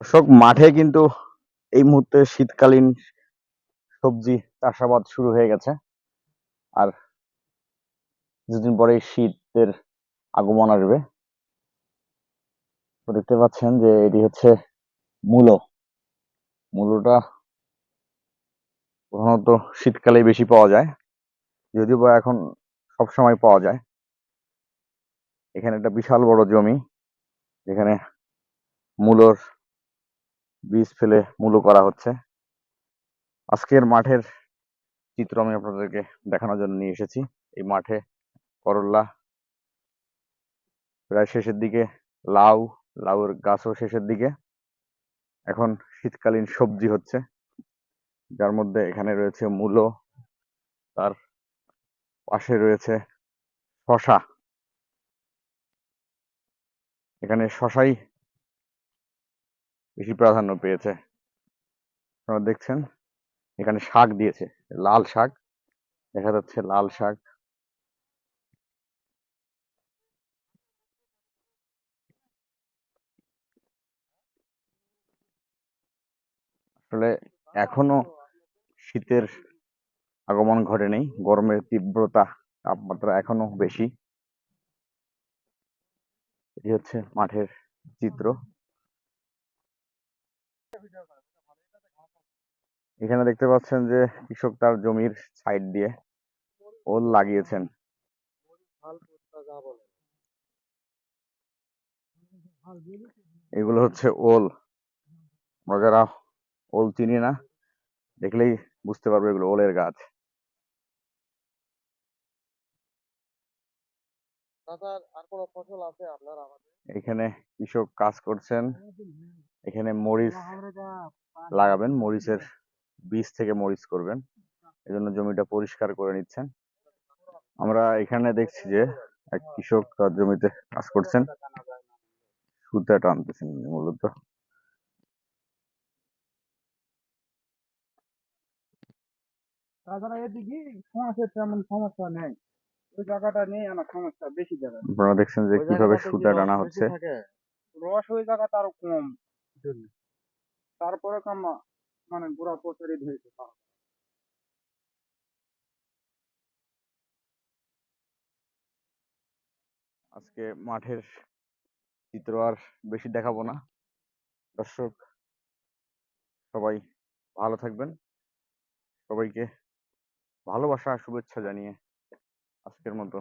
দর্শক, মাঠে কিন্তু এই মুহূর্তে শীতকালীন সবজি চাষাবাদ শুরু হয়ে গেছে। আর দুদিন পরেই শীতের আগমন আসবে। দেখতে পাচ্ছেন যে এটি হচ্ছে মূলো। মূলোটা প্রধানত শীতকালে বেশি পাওয়া যায়, যদিও বা এখন সব সময় পাওয়া যায়। এখানে একটা বিশাল বড় জমি, যেখানে মূলোর বীজ ফেলে মূলো করা হচ্ছে। আজকের মাঠের চিত্র আমি আপনাদেরকে দেখানোর জন্য নিয়ে এসেছি। এই মাঠে করল্লা প্রায় শেষের দিকে, লাউ লাউয়ের গাছও শেষের দিকে। এখন শীতকালীন সবজি হচ্ছে। যার মধ্যে এখানে রয়েছে মূলো, তার পাশে রয়েছে শশা এখানে শশাই বেশি প্রাধান্য পেয়েছে। আপনারা দেখছেন, এখানে শাক দিয়েছে, লাল শাক, দেখা যাচ্ছে লাল শাক। আসলে এখনও শীতের আগমন ঘটেনি গরমের তীব্রতা তাপমাত্রা এখনও বেশি। এটি হচ্ছে মাঠের চিত্র। এখানে দেখতে পাচ্ছেন যে কৃষক তার জমির সাইড দিয়ে ওল লাগিয়েছেন। এগুলো হচ্ছে ওল। আমরা যারা ওল চিনি না দেখলেই বুঝতে পারবে এগুলো ওলের গাছ। এখানে কৃষক কাজ করছেন। এখানে মরিচ লাগাবেন মরিচের বীজ থেকে মরিচ করবেন। এজন্য জমিটা পরিষ্কার করে নিচ্ছেন। আমরা এখানে দেখছি যে এক কৃষক তার জমিতে কাজ করছেন। সুতা টানতেছেন মূলত। তাছাড়া এদিকে সমস্যা তেমন সমস্যা নেই। ওই জায়গাটা নেই আমার সমস্যা বেশি জায়গা আপনারা দেখছেন যে কীভাবে সুতা টানা হচ্ছে। রস ওই জায়গাটা আরও কম। জন্য। তারপরে কামা মানে পুরা প্রচারিত হয়েছে আজকে মাঠের চিত্র আর বেশি দেখাবো না। দর্শক, সবাই ভালো থাকবেন। সবাইকে ভালোবাসা, শুভেচ্ছা জানিয়ে আজকের মতো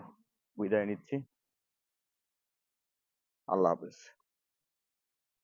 বিদায় নিচ্ছি। আল্লাহ হাফেজ।